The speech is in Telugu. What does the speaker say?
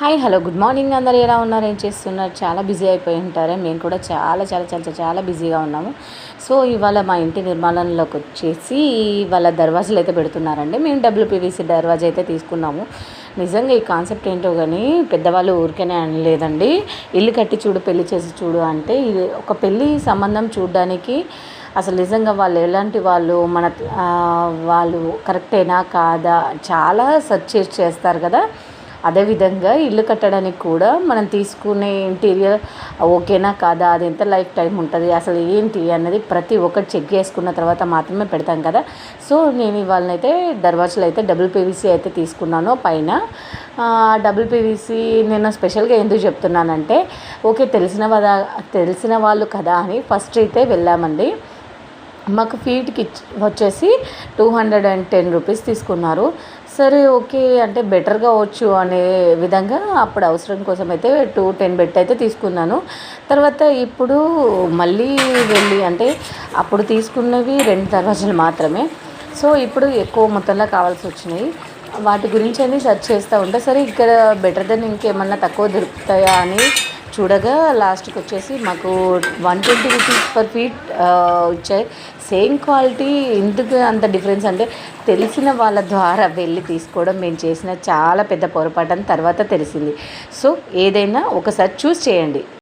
హాయ్ హలో గుడ్ మార్నింగ్ అందరు ఎలా ఉన్నారు? ఏం చేస్తున్నారు? చాలా బిజీ అయిపోయి ఉంటారు. మేము కూడా చాలా చాలా చాలా చాలా బిజీగా ఉన్నాము. సో ఇవాళ మా ఇంటి నిర్మాణంలోకి వచ్చేసి వాళ్ళ దర్వాజాలు అయితే పెడుతున్నారండి. మేము డబ్ల్యూపీవీసీ దర్వాజా అయితే తీసుకున్నాము. నిజంగా ఈ కాన్సెప్ట్ ఏంటో కానీ పెద్దవాళ్ళు ఊరికేనే అనలేదండి. ఇల్లు కట్టి చూడు పెళ్ళి చేసి చూడు అంటే ఇది ఒక పెళ్ళి సంబంధం చూడడానికి అసలు నిజంగా వాళ్ళు ఎలాంటి వాళ్ళు మన వాళ్ళు కరెక్టేనా కాదా? చాలా సెర్చ్ చేస్తారు కదా. అదేవిధంగా ఇల్లు కట్టడానికి కూడా మనం తీసుకునే ఇంటీరియర్ ఓకేనా కాదా? అది ఎంత లైఫ్ టైం ఉంటుంది? అసలు ఏంటి అన్నది ప్రతి ఒక్కటి చెక్ చేసుకున్న తర్వాత మాత్రమే పెడతాం కదా. సో నేను ఇవాళనైతే దర్వాజలు అయితే డబుల్ పీవీసీ అయితే తీసుకున్నాను. పైన డబుల్ పీవీసీ నేను స్పెషల్గా ఎందుకు చెప్తున్నానంటే ఓకే తెలిసిన వాళ్ళ తెలిసిన వాళ్ళు కదా అని ఫస్ట్ అయితే వెళ్ళామండి. మాకు ఫీట్కి వచ్చేసి two hundred and ten rupees తీసుకున్నారు. సరే ఓకే అంటే బెటర్గా వచ్చు అనే విధంగా అప్పుడు అవసరం కోసం అయితే టూ టెన్ బెట్ అయితే తీసుకున్నాను. తర్వాత ఇప్పుడు మళ్ళీ వెళ్ళి అంటే అప్పుడు తీసుకున్నవి రెండు దర్వాజాలు మాత్రమే. సో ఇప్పుడు ఎక్కువ మొత్తంలో కావాల్సి వచ్చినాయి. వాటి గురించి అని సెర్చ్ చేస్తూ ఉంటే సరే ఇక్కడ బెటర్ దెన్ ఇంకేమన్నా తక్కువ దొరుకుతాయా అని చూడగా లాస్ట్కి వచ్చేసి మాకు one twenty rupees per feet వచ్చాయి. సేమ్ క్వాలిటీ ఎందుకు అంత డిఫరెన్స్ అంటే తెలిసిన వాళ్ళ ద్వారా వెళ్ళి తీసుకోవడం మేము చేసిన చాలా పెద్ద పొరపాటు అని తర్వాత తెలిసింది. సో ఏదైనా ఒకసారి చూస్ చేయండి.